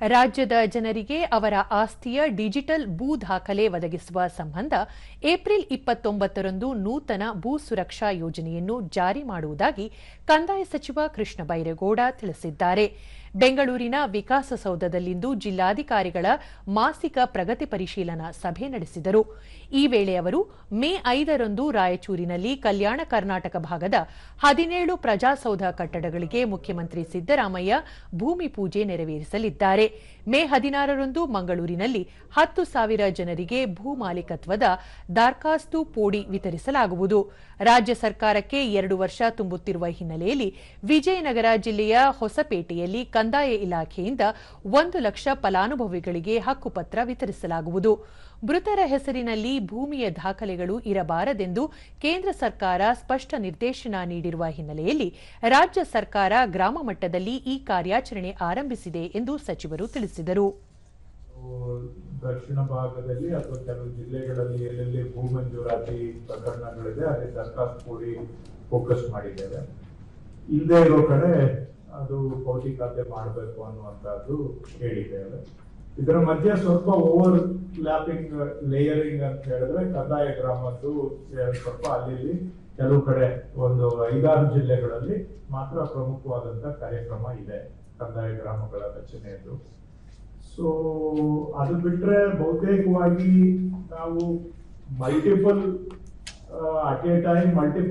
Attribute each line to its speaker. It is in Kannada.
Speaker 1: ರಾಜ್ಯದ ಜನರಿಗೆ ಅವರ ಆಸ್ತಿಯ ಡಿಜಿಟಲ್ ಭೂ ದಾಖಲೆ ಒದಗಿಸುವ ಸಂಬಂಧ ಏಪ್ರಿಲ್ ಇಪ್ಪತ್ತೊಂಬತ್ತರಂದು ನೂತನ ಭೂ ಸುರಕ್ಷಾ ಯೋಜನೆಯನ್ನು ಜಾರಿ ಮಾಡುವುದಾಗಿ ಕಂದಾಯ ಸಚಿವ ಕೃಷ್ಣ ಬೈರೇಗೌಡ ತಿಳಿಸಿದ್ದಾರೆ. ಬೆಂಗಳೂರಿನ ವಿಕಾಸಸೌಧದಲ್ಲಿಂದು ಜಿಲ್ಲಾಧಿಕಾರಿಗಳ ಮಾಸಿಕ ಪ್ರಗತಿ ಪರಿಶೀಲನಾ ಸಭೆ ನಡೆಸಿದರು. ಈ ವೇಳೆ ಅವರು, ಮೇ ಐದರಂದು ರಾಯಚೂರಿನಲ್ಲಿ ಕಲ್ಯಾಣ ಕರ್ನಾಟಕ ಭಾಗದ ಹದಿನೇಳು ಪ್ರಜಾಸೌಧ ಕಟ್ಟಡಗಳಿಗೆ ಮುಖ್ಯಮಂತ್ರಿ ಸಿದ್ದರಾಮಯ್ಯ ಭೂಮಿ ಪೂಜೆ ನೆರವೇರಿಸಲಿದ್ದಾರೆ. ಮೇ ಹದಿನಾರರಂದು ಮಂಗಳೂರಿನಲ್ಲಿ ಹತ್ತು ಸಾವಿರ ಜನರಿಗೆ ಭೂ ಮಾಲೀಕತ್ವದ ದಾರ್ಖಾಸ್ತು ಪೋಡಿ ವಿತರಿಸಲಾಗುವುದು. ರಾಜ್ಯ ಸರ್ಕಾರಕ್ಕೆ ಎರಡು ವರ್ಷ ತುಂಬುತ್ತಿರುವ ಹಿನ್ನೆಲೆಯಲ್ಲಿ ವಿಜಯನಗರ ಜಿಲ್ಲೆಯ ಹೊಸಪೇಟೆಯಲ್ಲಿ ಕಂದಾಯ ಇಲಾಖೆಯಿಂದ ಒಂದು ಲಕ್ಷ ಫಲಾನುಭವಿಗಳಿಗೆ ಹಕ್ಕುಪತ್ರ ವಿತರಿಸಲಾಗುವುದು. ಮೃತರ ಹೆಸರಿನಲ್ಲಿ ಭೂಮಿಯ ದಾಖಲೆಗಳು ಇರಬಾರದೆಂದು ಕೇಂದ್ರ ಸರ್ಕಾರ ಸ್ಪಷ್ಟ ನಿರ್ದೇಶನ ನೀಡಿರುವ ಹಿನ್ನೆಲೆಯಲ್ಲಿ ರಾಜ್ಯ ಸರ್ಕಾರ ಗ್ರಾಮ ಮಟ್ಟದಲ್ಲಿ ಈ ಕಾರ್ಯಾಚರಣೆ ಆರಂಭಿಸಿದೆ ಎಂದು ಸಚಿವರು ತಿಳಿಸಿದರು.
Speaker 2: ದಕ್ಷಿಣ ಭಾಗದಲ್ಲಿ ಅಥವಾ ಕೆಲವು ಜಿಲ್ಲೆಗಳಲ್ಲಿ ಎಲ್ಲೆಲ್ಲಿ ಭೂ ಮಂಜೂರಾತಿ ಪ್ರಕರಣಗಳಿದೆ, ಅಲ್ಲಿ ದರಖಾಸ್ತು ಕೂಡಿ ಫೋಕಸ್ ಮಾಡಿದ್ದೇವೆ. ಇಲ್ಲದೆ ಇರೋ ಕಡೆ ಅದು ಪೌಷ್ಟಿಕತೆ ಮಾಡಬೇಕು ಅನ್ನುವಂಥದ್ದು ಹೇಳಿದ್ದೇವೆ. ಇದರ ಮಧ್ಯೆ ಸ್ವಲ್ಪ ಓವರ್ ಲ್ಯಾಪಿಂಗ್ ಲೇಯರಿಂಗ್ ಅಂತ ಹೇಳಿದ್ರೆ ಕಂದಾಯ ಗ್ರಾಮದ್ದು ಸ್ವಲ್ಪ ಅಲ್ಲಿ ಕೆಲವು ಕಡೆ ಒಂದು ಐದಾರು ಜಿಲ್ಲೆಗಳಲ್ಲಿ ಮಾತ್ರ ಪ್ರಮುಖವಾದಂತ ಕಾರ್ಯಕ್ರಮ ಇದೆ ಕಂದಾಯ ಗ್ರಾಮಗಳ ರಚನೆಯದ್ದು ಸೊ ಅದು ಬಿಟ್ರೆ ಬಹುತೇಕವಾಗಿ ನಾವು multiple at a time multiple